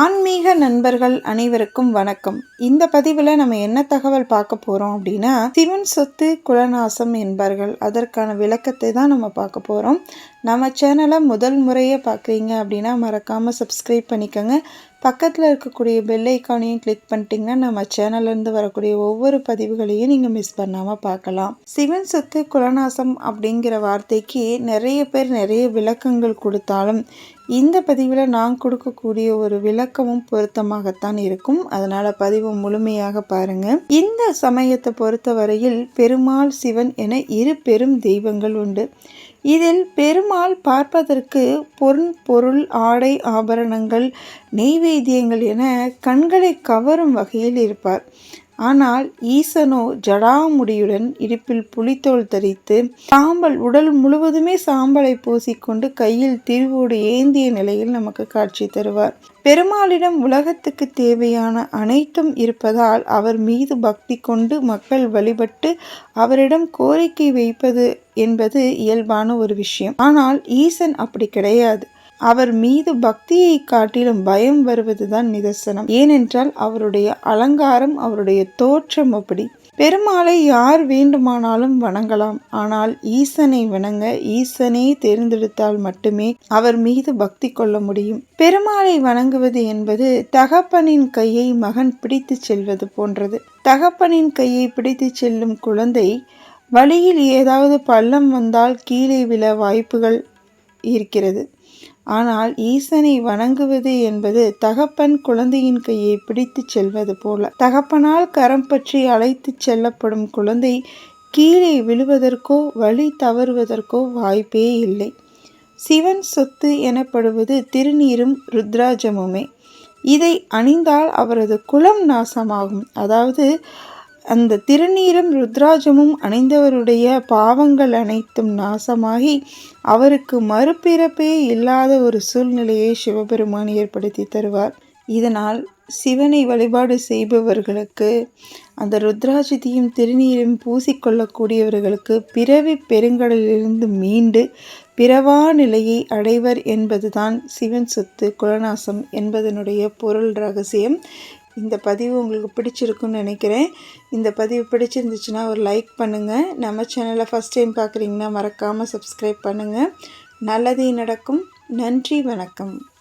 ஆன்மீக நண்பர்கள் அனைவருக்கும் வணக்கம். இந்த பதிவில் நம்ம என்ன தகவல் பார்க்க போகிறோம் அப்படின்னா சிவன் சொத்து குலநாசம் என்பார்கள். அதற்கான விளக்கத்தை தான் நம்ம பார்க்க போகிறோம் நம்ம சேனலை முதல் முறையை பார்க்குறீங்க அப்படின்னா மறக்காமல் சப்ஸ்கிரைப் பண்ணிக்கோங்க. பக்கத்தில் இருக்கக்கூடிய பெல் ஐக்கானையும் கிளிக் பண்ணிட்டீங்கன்னா நம்ம சேனல்லேருந்து வரக்கூடிய ஒவ்வொரு பதிவுகளையும் நீங்கள் மிஸ் பண்ணாமல் பார்க்கலாம். சிவன் சொத்து குலநாசம் அப்படிங்கிற வார்த்தைக்கு நிறைய பேர் நிறைய விளக்கங்கள் கொடுத்தாலும் இந்த பதிவில் நான் கொடுக்கக்கூடிய ஒரு விளக்கமும் பொருத்தமாகத்தான் இருக்கும். அதனால் பதிவு முழுமையாக பாருங்கள் இந்த சமயத்தை பொறுத்தவரையில் பெருமாள் சிவன் என இரு பெரும் தெய்வங்கள் உண்டு. இதில் பெருமாள் பார்ப்பதற்கு பொன் பொருள் ஆடை ஆபரணங்கள் நெய்வேத்தியங்கள் என கண்களை கவரும் வகையில் இருப்பார். ஆனால் ஈசனோ ஜடாமுடியுடன் இடுப்பில் புலித்தோல் தரித்து சாம்பல் உடல் முழுவதுமே சாம்பலை பூசிக்கொண்டு கையில் திருவோடு ஏந்திய நிலையில் நமக்கு காட்சி தருவார். பெருமாளிடம் உலகத்துக்கு தேவையான அனைத்தும் இருப்பதால் அவர் மீது பக்தி கொண்டு மக்கள் வழிபட்டு அவரிடம் கோரிக்கை வைப்பது என்பது இயல்பான ஒரு விஷயம். ஆனால் ஈசன் அப்படி கிடையாது. அவர் மீது பக்தியை காட்டிலும் பயம் வருவதுதான் நிதர்சனம். ஏனென்றால் அவருடைய அலங்காரம் அவருடைய தோற்றம் அப்படி. பெருமாளை யார் வேண்டுமானாலும் வணங்கலாம். ஆனால் ஈசனை வணங்க ஈசனே தேர்ந்தெடுத்தால் மட்டுமே அவர் மீது பக்தி கொள்ள முடியும். பெருமாளை வணங்குவது என்பது தகப்பனின் கையை மகன் பிடித்து செல்வது போன்றது. தகப்பனின் கையை பிடித்து செல்லும் குழந்தை வழியில் ஏதாவது பள்ளம் வந்தால் கீழே விழ வாய்ப்புகள் இருக்கிறது. ஆனால் ஈசனை வணங்குவது என்பது தகப்பன் குழந்தையின் கையை பிடித்துச் செல்வது போல. தகப்பனால் கரம் பற்றி அழைத்துச் செல்லப்படும் குழந்தை கீழே விழுவதற்கோ வழி தவறுவதற்கோ வாய்ப்பே இல்லை. சிவன் சொத்து எனப்படுவது திருநீரும் ருத்ராஜமுமே. இதை அணிந்தால் அவரது குலம் நாசமாகும். அதாவது அந்த திருநீரும் ருத்ராஜமும் அணிந்தவருடைய பாவங்கள் அனைத்தும் நாசமாகி அவருக்கு மறுபிறப்பே இல்லாத ஒரு சூழ்நிலையை சிவபெருமான் ஏற்படுத்தி தருவார். இதனால் சிவனை வழிபாடு செய்பவர்களுக்கு அந்த ருத்ராஜிதியும் திருநீரும் பூசிக்கொள்ளக்கூடியவர்களுக்கு பிறவி பெருங்கடலிலிருந்து மீண்டு பிறவா நிலையை அடைவர் என்பதுதான் சிவன் சொத்து குலநாசம் என்பதனுடைய பொருள் ரகசியம். இந்த பதிவு உங்களுக்கு பிடிச்சிருக்குன்னு நினைக்கிறேன். இந்த பதிவு பிடிச்சிருந்துச்சுன்னா ஒரு லைக் பண்ணுங்கள் நம்ம சேனலை ஃபஸ்ட் டைம் பார்க்குறீங்கன்னா மறக்காமல் சப்ஸ்கிரைப் பண்ணுங்கள் நல்லதே நடக்கும். நன்றி வணக்கம்.